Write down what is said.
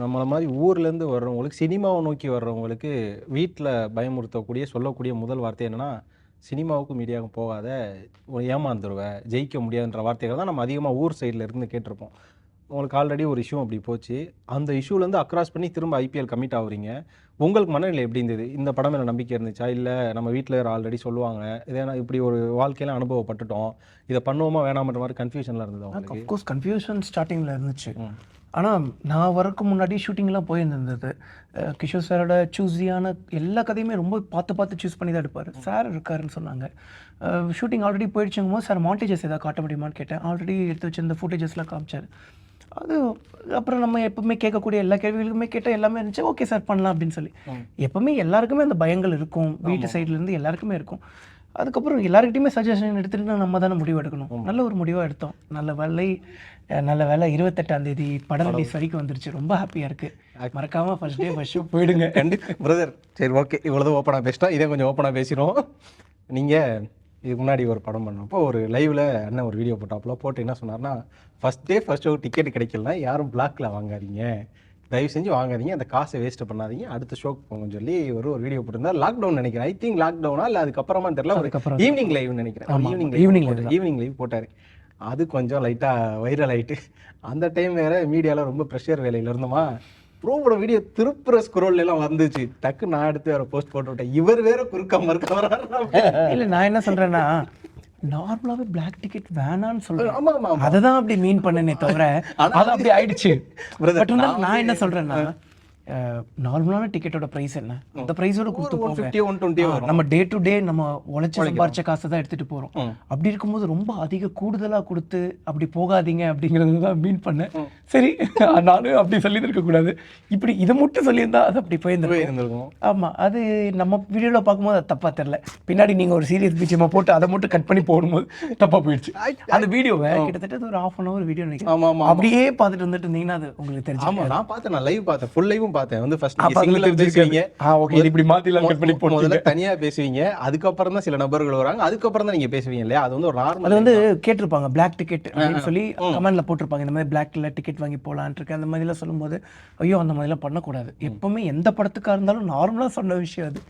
நம்மள மாதிரி ஊர்லேருந்து வர்றவங்களுக்கு சினிமாவை நோக்கி வர்றவங்களுக்கு வீட்டில் பயமுறுத்தக்கூடிய சொல்லக்கூடிய முதல் வார்த்தை என்னன்னா சினிமாவுக்கும் மீடியாவுக்கும் போகாத உன்னை ஏமாந்துருவ ஜெயிக்க முடியாதுன்ற வார்த்தைகள் தான் நம்ம அதிகமாக ஊர் சைடில் இருந்து கேட்டிருப்போம். உங்களுக்கு ஆல்ரெடி ஒரு இஷ்யூ அப்படி போச்சு. அந்த இஷ்யூலேருந்து அக்ராஸ் பண்ணி திரும்ப ஐபிஎல் கமிட் ஆகுறீங்க. உங்களுக்கு மனநிலை எப்படி இருந்தது? இந்த படம் மேலே நம்பிக்கை இருந்துச்சா? இல்லை நம்ம வீட்டில் ஆல்ரெடி சொல்லுவாங்க. இதே இப்படி ஒரு வாழ்க்கையில அனுபவப்பட்டுட்டோம். இதை பண்ணுவோமா வேணாமன்ற மாதிரி கன்ஃபியூஷனில் இருந்தது அஃப்கோர்ஸ் கன்ஃபியூஷன் ஸ்டார்டிங்கில் இருந்துச்சு. ஆனால் நான் வரக்கு முன்னாடி ஷூட்டிங்லாம் போயிருந்தது. கிஷோர் சாரோட சூஸியான எல்லா கதையுமே ரொம்ப பார்த்து பார்த்து சூஸ் பண்ணி தான் எடுப்பார். சார் இருக்காருன்னு சொன்னாங்க. ஷூட்டிங் ஆல்ரெடி போயிடுச்சுங்கும் போது சார் மாண்டேஜஸ் ஏதாவது காட்ட முடியுமான்னு கேட்டேன். ஆல்ரெடி எடுத்து வச்சிருந்த ஃபுட்டேஜஸ்லாம் காமிச்சார். அது அப்புறம் நம்ம எப்பவுமே கேட்கக்கூடிய எல்லா கேள்விகளுக்குமே கேட்டால் எல்லாமே இருந்துச்சு. ஓகே சார் பண்ணலாம் அப்படின்னு சொல்லி. எப்பவுமே எல்லாருக்குமே அந்த பயங்கள் இருக்கும். வீட்டு சைட்லேருந்து எல்லாருக்குமே இருக்கும். அதுக்கப்புறம் எல்லாருக்கிட்டையுமே சஜஷன் எடுத்துட்டு நம்ம தானே முடிவு எடுக்கணும். நல்ல ஒரு முடிவாக எடுத்தோம். நல்ல வேலை நல்ல வேலை இருபத்தெட்டாம் தேதி படம் ரிலீஸ் வரைக்கும் வந்துருச்சு. ரொம்ப ஹாப்பியாக இருக்குது மறக்காம ஃபர்ஸ்ட் டே ஃபர்ஸ்ட் ஷோ போயிடுங்க. கண்டிப்பா பிரதர் சரி ஓகே இவ்வளவு ஓப்பனாக பேசிட்டோம். இதே கொஞ்சம் ஓப்பனாக பேசிடுவோம். நீங்கள் இதுக்கு முன்னாடி ஒரு படம் பண்ணப்போ ஒரு லைவ்ல அண்ணன் ஒரு வீடியோ போட்டாப்புல. போட்டு என்ன சொன்னார்னா first day first show ticket கிடைக்கலனா யாரும் பிளாக்ல வாங்காதீங்க. தயவு செஞ்சு வாங்காதீங்க. அந்த காசை வேஸ்ட் பண்ணாதீங்க. அடுத்த ஷோக்கு போங்கன்னு சொல்லி ஒரு ஒரு வீடியோ போட்டிருந்தார். லாக்டவுன் நினைக்கிறேன். ஐ திங்க் லாக்டவுனா இல்லை அதுக்கப்புறமா தெரியல. ஒரு ஈவினிங் லைவ் நினைக்கிறேன். ஈவினிங் live ஈவினிங் லைவ் போட்டார். அது கொஞ்சம் லைட்டாக வைரல் ஆயிட்டு. அந்த டைம் வேற மீடியாவில் ரொம்ப ப்ரெஷர் வேலையில் இருந்தோமா? ப்ரோவோட வீடியோ திருப்புற ஸ்க்ரோல் எல்லாம் வந்துச்சு. டக்கு நான் எடுத்து வேற போஸ்ட் போட்டு விட்டேன் இவர் வேற குறுக்க மறுக்க வர்றாரு இல்லை நான் என்ன சொல்கிறேன்னா நார்மலாகவே பிளாக் டிக்கெட் வேணான்னு சொல்கிறேன் ஆமா ஆமா அதை தான் அப்படி மீன் பண்ணனே தவிர அது அப்படி ஆயிடுச்சு. பட் நான் என்ன சொல்கிறேன்னா நார்மலான டிக்கெட்டோட ப்ரைஸ் என்ன? அந்த ப்ரைஸோட கொடுத்து போங்க. நம்ம டே டு டே நம்ம உழைச்சி சம்பாரிச்ச காசை தான் எடுத்துட்டு போறோம். அப்படி இருக்கும்போது ரொம்ப அதிக கூடுதலா கொடுத்து அப்படி போகாதீங்க அப்படிங்கறது தான் மீன் பண்ணேன் சரி நானும் அப்படி சொல்லி இருக்க கூடாது. இப்படி இதை மட்டும் சொல்லியிருந்தா அது அப்படி போயிருந்திருக்கும். ஆமா அது நம்ம வீடியோல பார்க்கும்போது அது தப்பா தெரியல. பின்னாடி நீங்க ஒரு சீரியஸ் பிஜிஎம் போட்டு அதை மட்டும் கட் பண்ணி போடும்போது தப்பா போயிடுச்சு. அந்த வீடியோவை கிட்டத்தட்ட ஒரு ஹாஃப் அன் அவர் வீடியோ நினைக்கிறேன். ஆமா ஆமா அப்படியே பார்த்துட்டு வந்துட்டு இருந்தீங்கன்னா அது உங்களுக்கு தெரிஞ்சு ஆமா நான் பார்த்தேன் நான் லைவ் பார்த்தேன். ஃபுல் லைவும் பார்த்தேன். வந்து ஃபர்ஸ்ட் சிங்கிளா பேசுவீங்க. ஆ ஓகே இப்படி மாத்திலாம் கட் பண்ணி முதல்ல தனியா பேசுவீங்க. அதுக்கப்புறம் தான் சில நபர்கள் வராங்க. அதுக்கப்புறம் தான் நீங்க பேசுவீங்க இல்லையா? அது வந்து ஒரு அது நார்மல் வந்து கேட்டிருப்பாங்க. பிளாக் டிக்கெட் அப்படின்னு சொல்லி கமெண்ட்ல போட்டிருப்பாங்க. இந்த மாதிரி பிளாக்ல டிக்கெட் வாங்கி போலான்ட்டு இருக்கு. அந்த மாதிரிலாம் சொல்லும்போது ஐயோ அந்த மாதிரிலாம் பண்ணக்கூடாது. எப்பவுமே எந்த படத்துக்கா இருந்தாலும் நார்மலா சொன்ன விஷயம் அது.